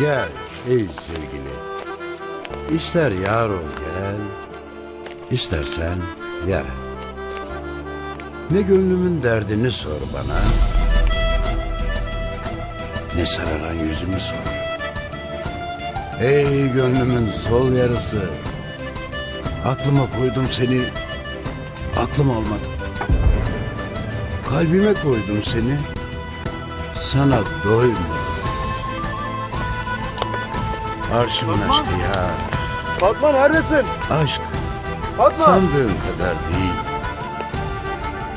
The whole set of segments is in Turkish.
Gel ey sevgili. İster yar ol gel. İstersen yara. Ne gönlümün derdini sor bana. Ne sararan yüzümü sor. Ey gönlümün sol yarısı. Aklıma koydum seni. Aklım almadı. Kalbime koydum seni. Sana doymadım. Arşımın aşkı ya. Fatma neredesin? Aşk Fatma. sandığın kadar değil.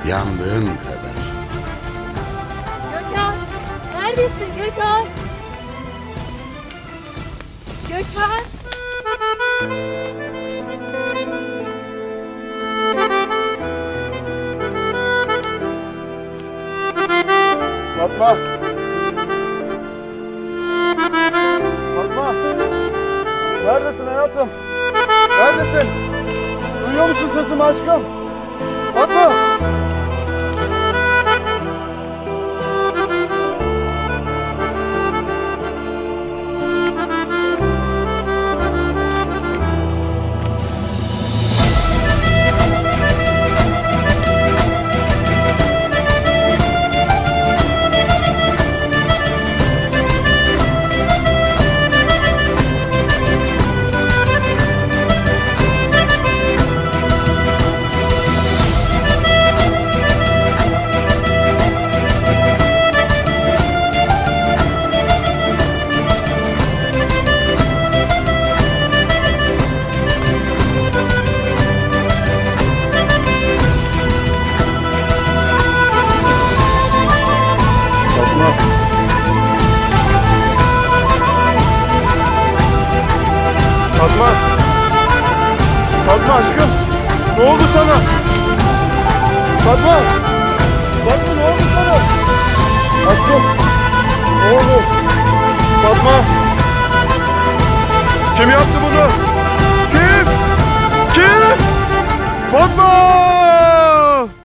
Yandığın kadar. Gökhan! Neredesin Gökhan? Gökhan! Fatma. Hayatım? Neredesin? Duyuyor musun sesimi aşkım? Fatma. Fatma aşkım. Ne oldu sana? Fatma. Fatma ne oldu sana? Aşkım. Ne oldu? Fatma. Kim yaptı bunu?